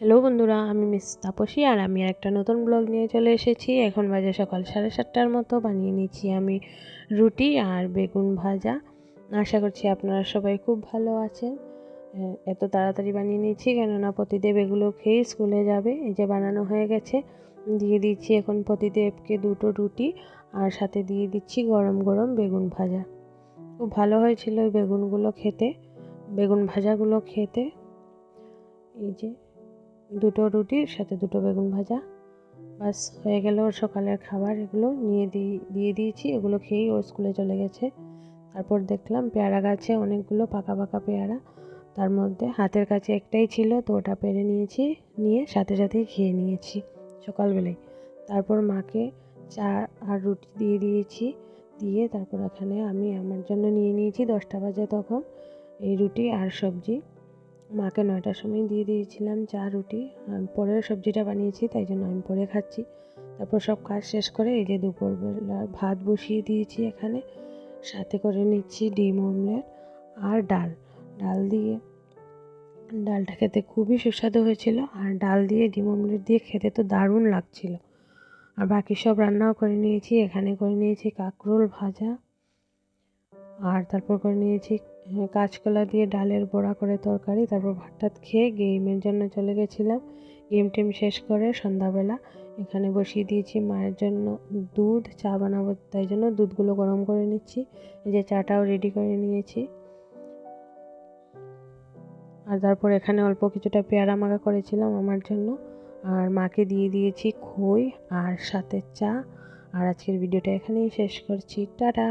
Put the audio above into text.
Hello বন্ধুরা, আমি miss Tapasi আর আমি একটা নতুন ব্লগ নিয়ে চলে এসেছি। এখন বাজে সকাল সাড়ে সাতটার মতো, বানিয়ে নিচ্ছি আমি রুটি আর বেগুন ভাজা। আশা করছি আপনারা সবাই খুব ভালো আছেন। এত তাড়াতাড়ি বানিয়ে নিচ্ছি কেননা প্রতিদেব এগুলো খেয়ে স্কুলে যাবে। এই যে বানানো হয়ে গেছে, দিয়ে দিচ্ছি এখন প্রতিদেবকে দুটো রুটি আর সাথে দিয়ে দিচ্ছি গরম গরম বেগুন ভাজা। খুব ভালো হয়েছিল ওই বেগুনগুলো খেতে, বেগুন ভাজাগুলো খেতে। এই যে দুটো রুটির সাথে দুটো বেগুন ভাজা। বাস, হয়ে গেল ওর সকালের খাবার। এগুলো নিয়ে দিয়ে দিয়ে দিয়েছি। এগুলো খেয়েই ও স্কুলে চলে গেছে। তারপর দেখলাম পেয়ারা গাছে অনেকগুলো পাকা পাকা পেয়ারা। তার মধ্যে হাতের কাছে একটাই ছিল, তো ওটা পেরে নিয়েছি, নিয়ে সাথে সাথেই খেয়ে নিয়েছি সকালবেলায়। তারপর মাকে চা আর রুটি দিয়ে দিয়েছি। দিয়ে তারপর এখানে আমি আমার জন্য নিয়ে নিয়েছি দশটা বাজে তখন এই রুটি আর সবজি। মাকে নয়টার সময় দিয়ে দিয়েছিলাম চা, রুটি আমি পরে সবজিটা বানিয়েছি, তাই জন্য আমি পরে খাচ্ছি। তারপর সব কাজ শেষ করে এই যে দুপুরবেলা ভাত বসিয়ে দিয়েছি এখানে। সাথে করে নিচ্ছি ডিম, অমলেট আর ডাল। ডাল দিয়ে, ডালটা খেতে খুবই সুস্বাদু হয়েছিল। আর ডাল দিয়ে, ডিম, অমলেট দিয়ে খেতে তো দারুণ লাগছিল। আর বাকি সব রান্নাও করে নিয়েছি, এখানে করে নিয়েছি কাঁকরোল ভাজা। আর তারপর করে নিয়েছি কাঁচকলা দিয়ে ডালের বড়া করে তরকারি, তারপর ভাতটাত খেয়ে গেমের জন্য চলে গেছিলাম। গেম টেম শেষ করে সন্ধ্যাবেলা এখানে বসিয়ে দিয়েছি মায়ের জন্য দুধ, চা বানাবো তাই জন্য দুধগুলো গরম করে নিচ্ছি। যে চাটাও রেডি করে নিয়েছি। আর তারপর এখানে অল্প কিছুটা পেয়ারা মাখা করেছিলাম আমার জন্য। আর মাকে দিয়ে দিয়েছি খই আর সাথে চা। আর আজকের ভিডিওটা এখানেই শেষ করছি। টাটা!